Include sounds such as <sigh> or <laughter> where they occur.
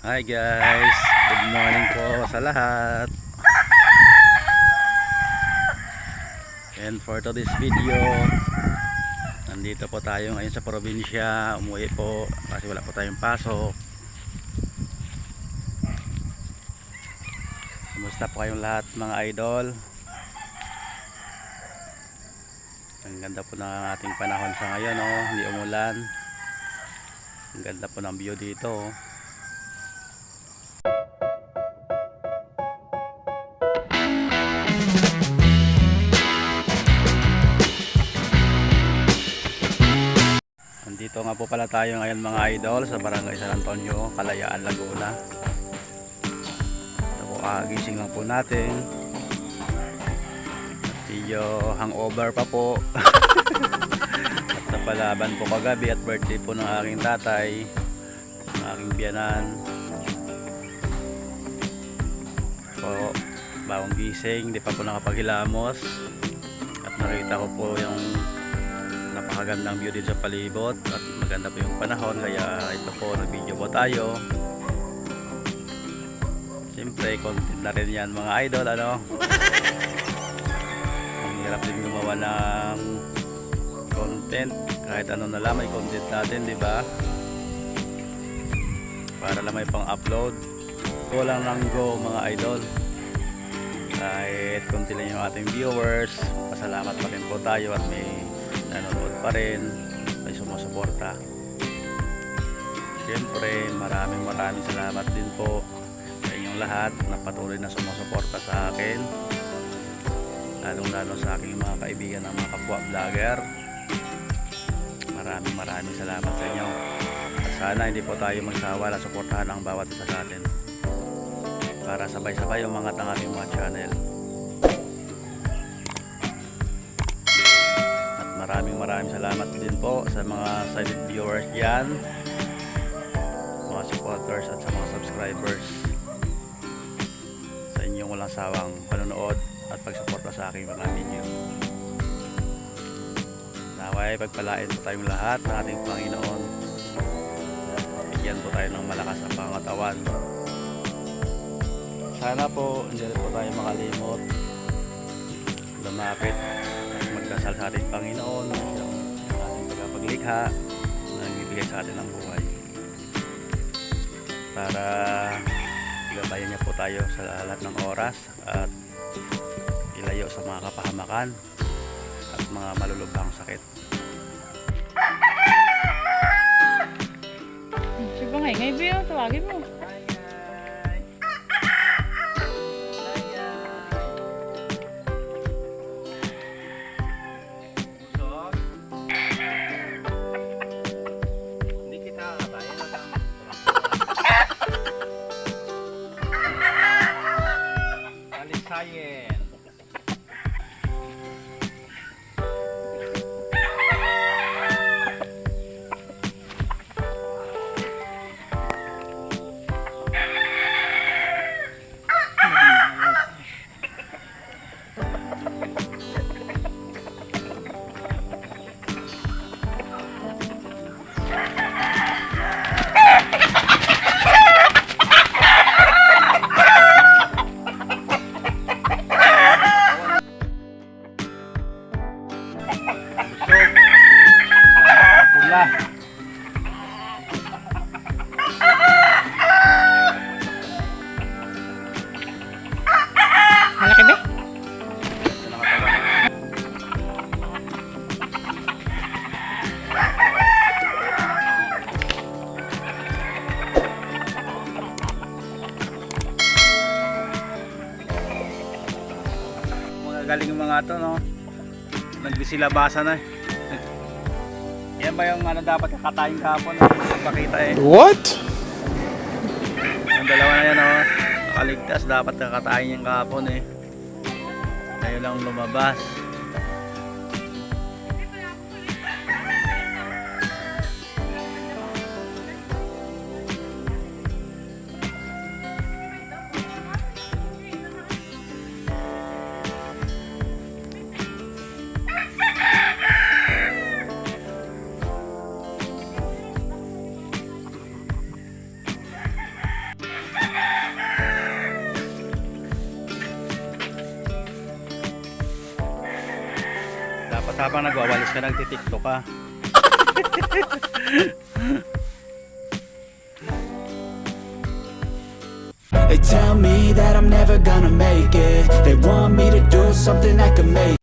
Hi guys, good morning po sa lahat. And for today's video, nandito po tayo ngayon sa probinsya. Umuwi po kasi wala po tayong pasok. Kumusta po kayong lahat mga idol? Ang ganda po ng ating panahon sa ngayon, oh. hindi umulan. Ang ganda po ng view dito. Oh. Nandito nga po pala tayo ngayon mga idol sa Barangay San Antonio, Kalayaan, Laguna. Ito po kagising lang po natin. Medyo hangover pa po. <laughs> at napalaban po kagabi at birthday po ng aking tatay, ng aking biyanan. Po, bawang gising, hindi pa po nakapaghilamos. At nakita ko po yung napakagandang view din sa palibot at maganda po yung panahon kaya ito po nag video po tayo. Siyempre content na rin yan mga idol ano? <laughs> Ang hirap din gumawa ng content. Kahit ano na lang may content natin di ba? Para lang may pang upload go lang lang go mga idol. Kahit konti lang yung ating viewers pasalamat pa rin po tayo at may nanonood pa rin may sumusuporta. Siyempre maraming maraming salamat din po sa inyong lahat na patuloy na sumusuporta sa akin. Lalong lalo sa aking mga kaibigan ng mga kapwa vlogger maraming maraming salamat sa inyo. At sana hindi po tayo magsawa na suportahan ang bawat isa sa atin. Para sabay-sabay umangat ang ating mga channel maraming maraming salamat din po sa mga silent viewers yan mga supporters at sa mga subscribers. Sa inyong walang sawang panonood at pagsuporta sa aking mga video. Naway pagpalain po tayong lahat ng ating Panginoon. Bigyan po tayo ng malakas na pangatawan. Sana po hindi po tayo makalimot. Lumapit at magdasal sa ating Panginoon siyang ating tagapaglikha na nagbibigay sa atin ng buhay para gabayan niya po tayo sa lahat ng oras at ilayo sa mga kapahamakan at mga malulubhang sakit Siya ba ngay? Ngay Bill, tawagin mo. Galing yung mga to no. Nagbisilabasan na eh. Yan ba yung ano dapat kakatayin kahapon? Pakita eh. What? Yung dalawa na yan oh. Nakaligtas dapat kakatayin yung kahapon eh. Ngayon lang lumabas. habang nagwawalis ka nagtitiktok ka. They tell me that I'm never gonna make it. They want me to do something I can make